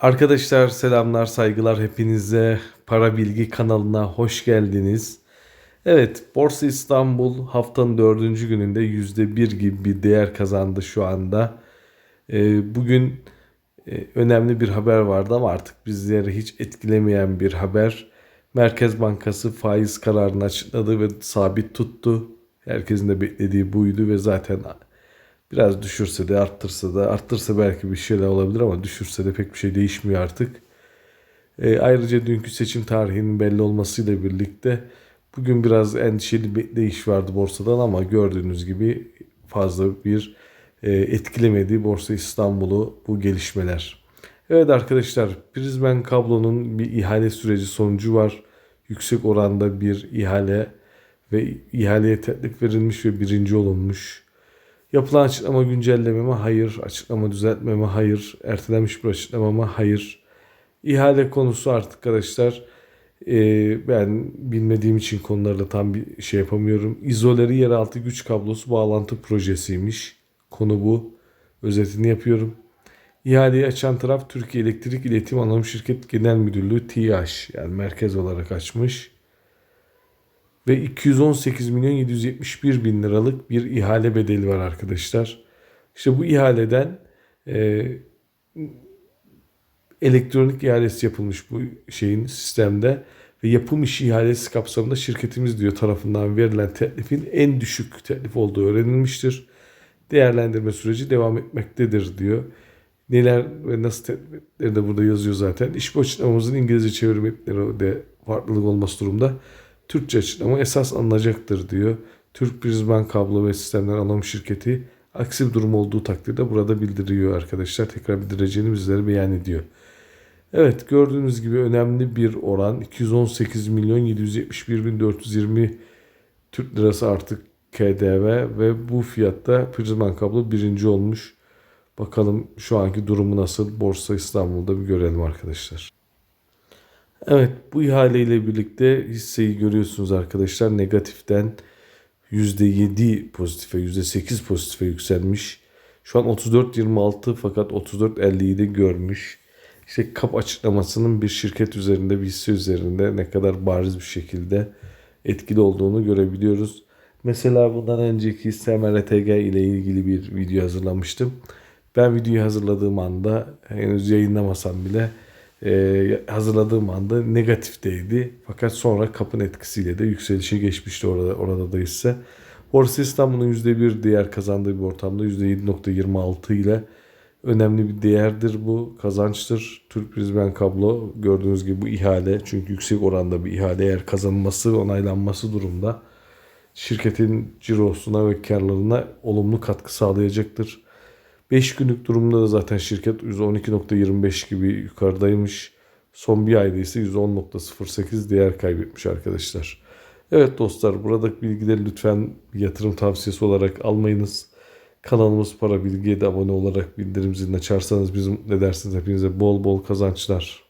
Arkadaşlar selamlar, saygılar hepinize. Para Bilgi kanalına hoş geldiniz. Evet, Borsa İstanbul haftanın dördüncü gününde %1 gibi bir değer kazandı şu anda. Ee, bugün e, önemli bir haber vardı ama artık bizleri hiç etkilemeyen bir haber. Merkez Bankası faiz kararını açıkladı ve sabit tuttu. Herkesin de beklediği buydu ve zaten Biraz düşürse de arttırsa da arttırsa belki bir şeyler olabilir ama düşürse de pek bir şey değişmiyor artık. E, ayrıca dünkü seçim tarihinin belli olmasıyla birlikte bugün biraz endişeli bir değiş vardı borsadan ama gördüğünüz gibi fazla bir e, etkilemedi Borsa İstanbul'u bu gelişmeler. Evet arkadaşlar Prizmen kablonun bir ihale süreci sonucu var. Yüksek oranda bir ihale ve ihaleye teklif verilmiş ve birinci olunmuş. Yapılan açıklama güncellememe hayır. Açıklama düzeltmeme hayır. Ertelenmiş bir açıklamama hayır. İhale konusu artık arkadaşlar e, ben bilmediğim için konularla tam bir şey yapamıyorum. İzoleri yeraltı güç kablosu bağlantı projesiymiş. Konu bu. Özetini yapıyorum. İhaleyi açan taraf Türkiye Elektrik İletim Anonim Şirket Genel Müdürlüğü TİAŞ yani merkez olarak açmış ve 218 milyon 771 bin liralık bir ihale bedeli var arkadaşlar. İşte bu ihaleden e, elektronik ihalesi yapılmış bu şeyin sistemde ve yapım işi ihalesi kapsamında şirketimiz diyor tarafından verilen teklifin en düşük teklif olduğu öğrenilmiştir. Değerlendirme süreci devam etmektedir diyor. Neler ve nasıl teklifleri de burada yazıyor zaten. İş bu açıklamamızın İngilizce çevirmeleri de farklılık olması durumda. Türkçe açıklama esas alınacaktır diyor. Türk Prizman Kablo ve Sistemler Anonim Şirketi aksi bir durum olduğu takdirde burada bildiriyor arkadaşlar. Tekrar bildireceğini bizlere beyan ediyor. Evet gördüğünüz gibi önemli bir oran 218 milyon 771 bin 420 Türk lirası artık KDV ve bu fiyatta Prizman Kablo birinci olmuş. Bakalım şu anki durumu nasıl Borsa İstanbul'da bir görelim arkadaşlar. Evet bu ihale ile birlikte hisseyi görüyorsunuz arkadaşlar negatiften %7 pozitife %8 pozitife yükselmiş. Şu an 34.26 fakat 34.50'yi de görmüş. İşte kap açıklamasının bir şirket üzerinde bir hisse üzerinde ne kadar bariz bir şekilde etkili olduğunu görebiliyoruz. Mesela bundan önceki hisse MRTG ile ilgili bir video hazırlamıştım. Ben videoyu hazırladığım anda henüz yayınlamasam bile e, hazırladığım anda negatifteydi. Fakat sonra kapın etkisiyle de yükselişe geçmişti orada, orada da ise. Borsa İstanbul'un %1 değer kazandığı bir ortamda %7.26 ile önemli bir değerdir bu. Kazançtır. Türk Prizmen Kablo gördüğünüz gibi bu ihale çünkü yüksek oranda bir ihale eğer kazanılması onaylanması durumda şirketin cirosuna ve karlarına olumlu katkı sağlayacaktır. 5 günlük durumda da zaten şirket %12.25 gibi yukarıdaymış. Son bir ayda ise %10.08 değer kaybetmiş arkadaşlar. Evet dostlar buradaki bilgileri lütfen yatırım tavsiyesi olarak almayınız. Kanalımız Para Bilgi'ye de abone olarak bildirim zilini açarsanız bizim ne dersiniz hepinize bol bol kazançlar.